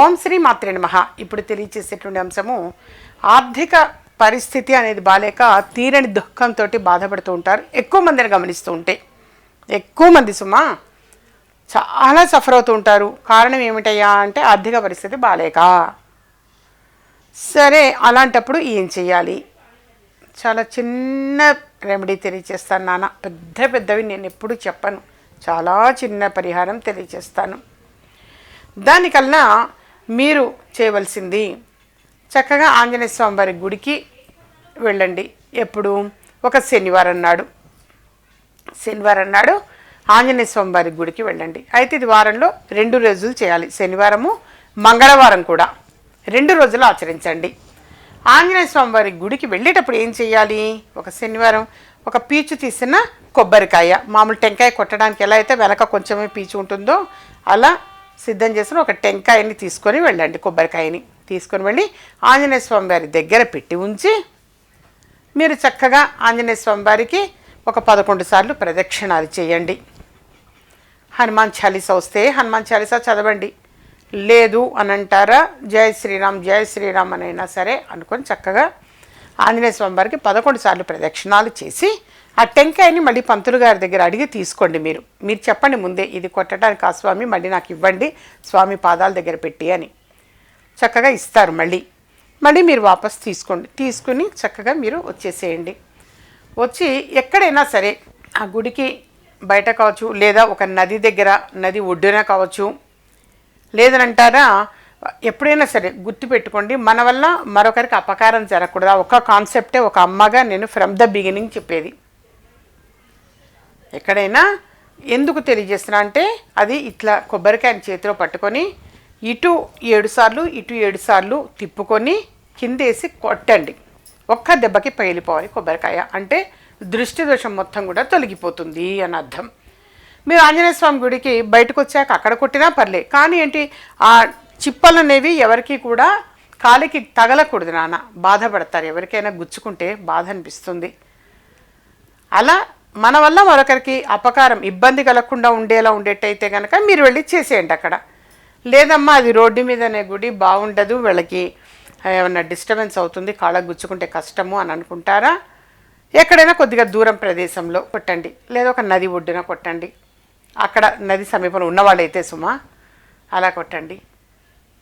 ఓం శ్రీ మాత్రే నమ. ఇప్పుడు తెలియచేసేటువంటి అంశము ఆర్థిక పరిస్థితి అనేది బాలేక తీరని దుఃఖంతో బాధపడుతూ ఉంటారు. ఎక్కువ మందిని గమనిస్తూ ఉంటే. ఎక్కువ మంది సుమా చాలా సఫర్ అవుతూ ఉంటారు. కారణం ఏమిటయ్యా అంటే ఆర్థిక పరిస్థితి బాలేక. సరే అలాంటప్పుడు ఏం చేయాలి చాలా చిన్న రెమెడీ తెలియచేస్తాను నాన్న. పెద్ద పెద్దవి నేను ఎప్పుడు చెప్పను. చాలా చిన్న పరిహారం తెలియచేస్తాను. దానికల్లా మీరు చేయవలసింది. చక్కగా ఆంజనేయ స్వామి వారి గుడికి వెళ్ళండి. ఎప్పుడు? ఒక శనివారం నాడు. శనివారం నాడు ఆంజనేయ స్వామి వారి గుడికి వెళ్ళండి. అయితే ఇది వారంలో రెండు రోజులు చేయాలి. శనివారము మంగళవారం కూడా. రెండు రోజులు ఆచరించండి. ఆంజనేయ స్వామి వారి గుడికి వెళ్ళేటప్పుడు ఏం చేయాలి? ఒక శనివారం ఒక పీచు తీసిన కొబ్బరికాయ మామూలు టెంకాయ కొట్టడానికి ఎలా అయితే వెనక కొంచెమే పీచు ఉంటుందో అలా సిద్ధం చేసిన ఒక టెంకాయని తీసుకొని వెళ్ళండి కొబ్బరికాయని తీసుకొని వెళ్ళి ఆంజనేయ స్వామి వారి దగ్గర పెట్టి ఉంచి మీరు చక్కగా ఆంజనేయ స్వామి వారికి ఒక పదకొండు సార్లు ప్రదక్షిణాలు చేయండి. హనుమాన్ చాలీసా వస్తే హనుమాన్ చాలీసా చదవండి. లేదు అని అంటారా జయ శ్రీరామ్ జయ శ్రీరామ్ అనైనా సరే అనుకొని చక్కగా ఆంజనేయ స్వామి వారికి పదకొండు సార్లు ప్రదక్షిణాలు చేసి ఆ టెంకాయని మళ్ళీ పంతులు గారి దగ్గర అడిగి తీసుకోండి మీరు. మీరు చెప్పండి ముందే ఇది కొట్టడానికి ఆ స్వామి మళ్ళీ నాకు ఇవ్వండి స్వామి పాదాల దగ్గర పెట్టి అని. చక్కగా ఇస్తారు మళ్ళీ. మళ్ళీ మీరు వాపస్ తీసుకోండి. తీసుకుని చక్కగా మీరు వచ్చేసేయండి. వచ్చి ఎక్కడైనా సరే ఆ గుడికి బయట కావచ్చు లేదా ఒక నది దగ్గర నది ఒడ్డున కావచ్చు లేదనంటారా ఎప్పుడైనా సరే గుర్తుపెట్టుకోండి మన వల్ల మరొకరికి అపకారం జరగకూడదు. ఒక కాన్సెప్టే ఒక అమ్మగా నేను ఫ్రమ్ ద బిగినింగ్ చెప్పేది. ఎక్కడైనా ఎందుకు తెలియజేస్తున్నా అంటే అది ఇట్లా కొబ్బరికాయని చేతిలో పట్టుకొని ఇటు ఏడు సార్లు ఇటు ఏడు సార్లు తిప్పుకొని కిందేసి కొట్టండి. ఒక్క దెబ్బకి పగిలిపోవాలి కొబ్బరికాయ. అంటే దృష్టి దోషం మొత్తం కూడా తొలగిపోతుంది అని అర్థం. మీరు ఆంజనేయ స్వామి గుడికి బయటకు వచ్చాక అక్కడ కొట్టినా పర్లే. కానీ ఏంటి? ఆ చిప్పలు అనేవి ఎవరికి కూడా కాలికి తగలకూడదు నాన్న. బాధపడతారు. ఎవరికైనా గుచ్చుకుంటే బాధ అనిపిస్తుంది. అలా మన వల్ల మరొకరికి అపకారం ఇబ్బంది కలగకుండా ఉండేలా ఉండేటైతే కనుక మీరు వెళ్ళి చేసేయండి అక్కడ. లేదమ్మా అది రోడ్డు మీదనే గుడి బాగుండదు వీళ్ళకి ఏమన్నా డిస్టర్బెన్స్ అవుతుంది కాళ్ళకు గుచ్చుకుంటే కష్టము అని అనుకుంటారా? ఎక్కడైనా కొద్దిగా దూరం ప్రదేశంలో కొట్టండి. లేదా ఒక నది ఒడ్డున కొట్టండి. అక్కడ నది సమీపంలో ఉన్నవాళ్ళైతే సుమా అలా కొట్టండి.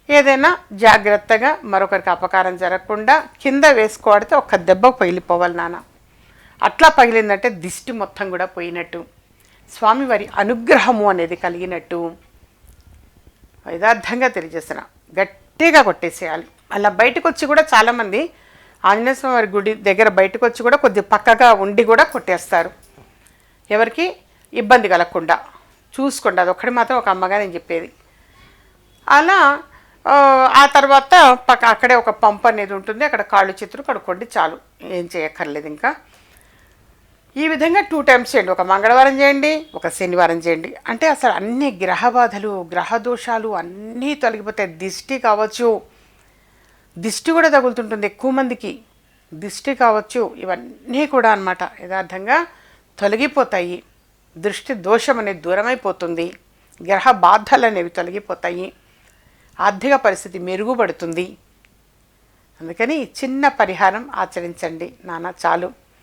ఏదైనా జాగ్రత్తగా మరొకరికి అపకారం జరగకుండా కింద వేసుకోవడితే ఒక దెబ్బ పగిలిపోవాలి నాన్న. అట్లా పగిలిందంటే దిష్టి మొత్తం కూడా పోయినట్టు. స్వామివారి అనుగ్రహము అనేది కలిగినట్టు. యథార్థంగా తెలియజేస్తున్న. గట్టిగా కొట్టేసేయాలి. అలా బయటకు వచ్చి కూడా చాలామంది ఆంజనేయ స్వామి వారి గుడి దగ్గర బయటకు వచ్చి కూడా కొద్ది పక్కగా ఉండి కూడా కొట్టేస్తారు. ఎవరికి? ఇబ్బంది కలగకుండా. చూసుకోండి అదొక్కటి మాత్రం ఒక అమ్మగా నేను చెప్పేది. అలా ఆ, ఆ తర్వాత పక్క అక్కడే ఒక పంప్ అనేది ఉంటుంది. అక్కడ కాళ్ళు చేతులు కడుక్కోండి చాలు. ఏం చేయక్కర్లేదు ఇంకా. ఈ విధంగా టూ టైమ్స్ చేయండి. ఒక మంగళవారం చేయండి ఒక శనివారం చేయండి. అంటే అసలు అన్ని గ్రహ బాధలు గ్రహ దోషాలు అన్నీ తొలగిపోతాయి. దిష్టి కావచ్చు దిష్టి కూడా తగులుతుంటుంది ఎక్కువ మందికి. దిష్టి కావచ్చు ఇవన్నీ కూడా అన్నమాట యథార్థంగా తొలగిపోతాయి. దృష్టి దోషం అనేది దూరమైపోతుంది. గ్రహ బాధలు అనేవి తొలగిపోతాయి. ఆర్థిక పరిస్థితి మెరుగుపడుతుంది. అందుకని చిన్న పరిహారం ఆచరించండి. నాన్న చాలు.